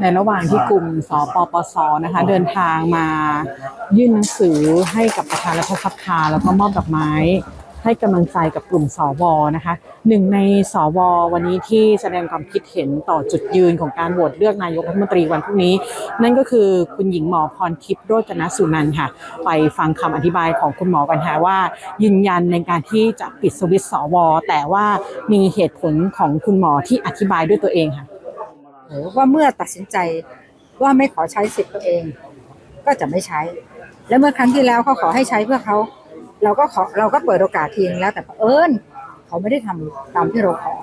ในระหว่างที่กลุ่มสปปสนะคะ เดินทางมายื่นหนังสือให้กับประธานรัฐสภาแล้วก็มอบดอกไม้ให้กำลังใจกับกลุ่มสวนะคะหนึ่งในสววันนี้ที่แสดงความคิดเห็นต่อจุดยืนของการโหวตเลือกนายกรัฐมนตรีวันพรุ่งนี้ นั่นก็คือคุณหญิงหมอพรทิพย์โรจนสุนันท์ค่ะ ไปฟังคำอธิบายของคุณหมอกันค่ะว่า ยืนยันในการที่จะปิดสวิตช์สวแต่ว่ามีเหตุผลของคุณหมอที่อธิบายด้วยตัวเองค่ะ หรือว่าเมื่อตัดสินใจว่าไม่ขอใช้สิทธิ์ตัวเอง ก็จะไม่ใช้ และเมื่อครั้งที่แล้วเขาขอให้ใช้เพื่อเขาเราก็ขอเราก็เปิดโอกาสทีนึงแล้ว แต่เผอิญเขาไม่ได้ทำตามที่เราขอ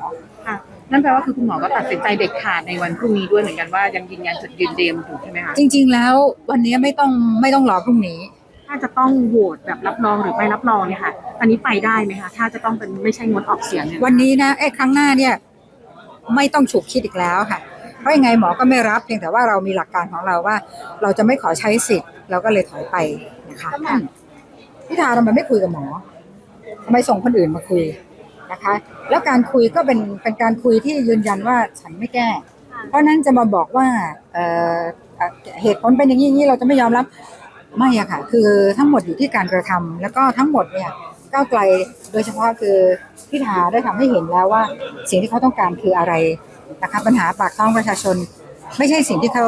ค่ะนั่นแปลว่าคือคุณหมอก็ตัดสินใจเด็ดขาดในวันพรุ่งนี้ด้วยเหมือนกันว่ายังยืนยันจุดยืนเดิมอยู่ใช่ไหมคะจริง ๆ แล้ววันนี้ไม่ต้องไม่ต้องรอพรุ่งนี้ถ้าจะต้องโหวตแบบรับรองหรือไม่รับรองเนี่ยค่ะ อันนี้ไปได้ไหมคะถ้าจะต้องเป็นไม่ใช่งดออกเสียงเนี่ยวันนี้นะเอ้ครั้งหน้าเนี่ย ไม่ต้องฉุกคิดอีกแล้วค่ะเพ ราะยังไงหมอก็ไม่รับเพียงแต่ว่าเรามีหลักการของเราว่า เราจะไม่ขอใช้สิทธิ์เราก็เลยถอยไปนะคะพิธาทำไมไม่คุยกับหมอทำไมส่งคนอื่นมาคุยนะคะ แล้วการคุยก็เป็นเป็นการคุยที่ยืนยันว่าฉันไม่แก้ เพราะฉะนั้นจะมาบอกว่าเอ่อเอ่อเหตุผลเป็นอย่างนี้อย่างนี้เราจะไม่ยอมรับไม่อะค่ะ คือทั้งหมดอยู่ที่การกระทำแล้วก็ทั้งหมดเนี่ยก้าวไกลโดยเฉพาะคือพิธาได้ทำให้เห็นแล้วว่าสิ่งที่เขาต้องการคืออะไร นะคะปัญหาปากท้องประชาชน ไม่ใช่สิ่งที่เขา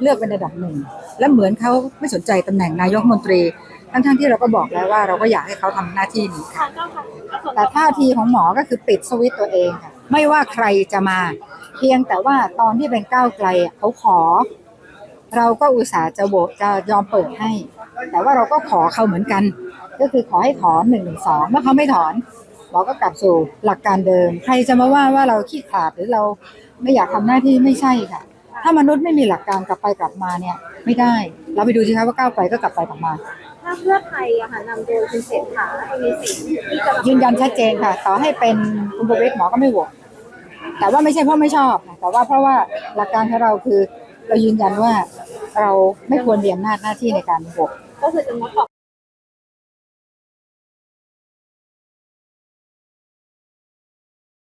เลือกเป็นระดับหนึ่ง และเหมือนเขาไม่สนใจตำแหน่งนายกรัฐมนตรี ทั้งๆที่เราก็บอกแล้วว่าเราก็อยากให้เขาทำหน้าที่นี้ค่ะแต่ท่าทีของหมอก็คือปิดสวิตช์ตัวเองค่ะไม่ว่าใครจะมา เพียงแต่ว่าตอนที่เป็นก้าวไกลอะเขาขอ เราก็อุตส่าห์จะโหวตจะยอมเปิดให้ แต่ว่าเราก็ขอเขาเหมือนกัน ก็คือขอให้ถอนหนึ่งหนึ่งสองเมื่อเขาไม่ถอน หมอก็กลับสู่หลักการเดิม ใครจะมาว่าว่าเราขี้ขลาดหรือเราไม่อยากทำหน้าที่ไม่ใช่ค่ะ ถ้ามนุษย์ไม่มีหลักการกลับไปกลับมาเนี่ยไม่ได้ เราไปดูสิคะว่าก้าวไกลก็กลับไปกลับมาถ้าเพื่อไทยอะค่ะนำโดยคุณเศรษฐาทวีสินที่จะยืนยันชัดเจนค่ะ ต่อให้เป็นคุณประวิตรหมอก็ไม่โหวตแต่ว่าไม่ใช่เพราะไม่ชอบนะแต่ว่าเพราะว่าหลักการของเราคือ เรายืนยันว่าเราไม่ควรมีอำนาจหน้าที่ในการโหวตก็คือจะงดออก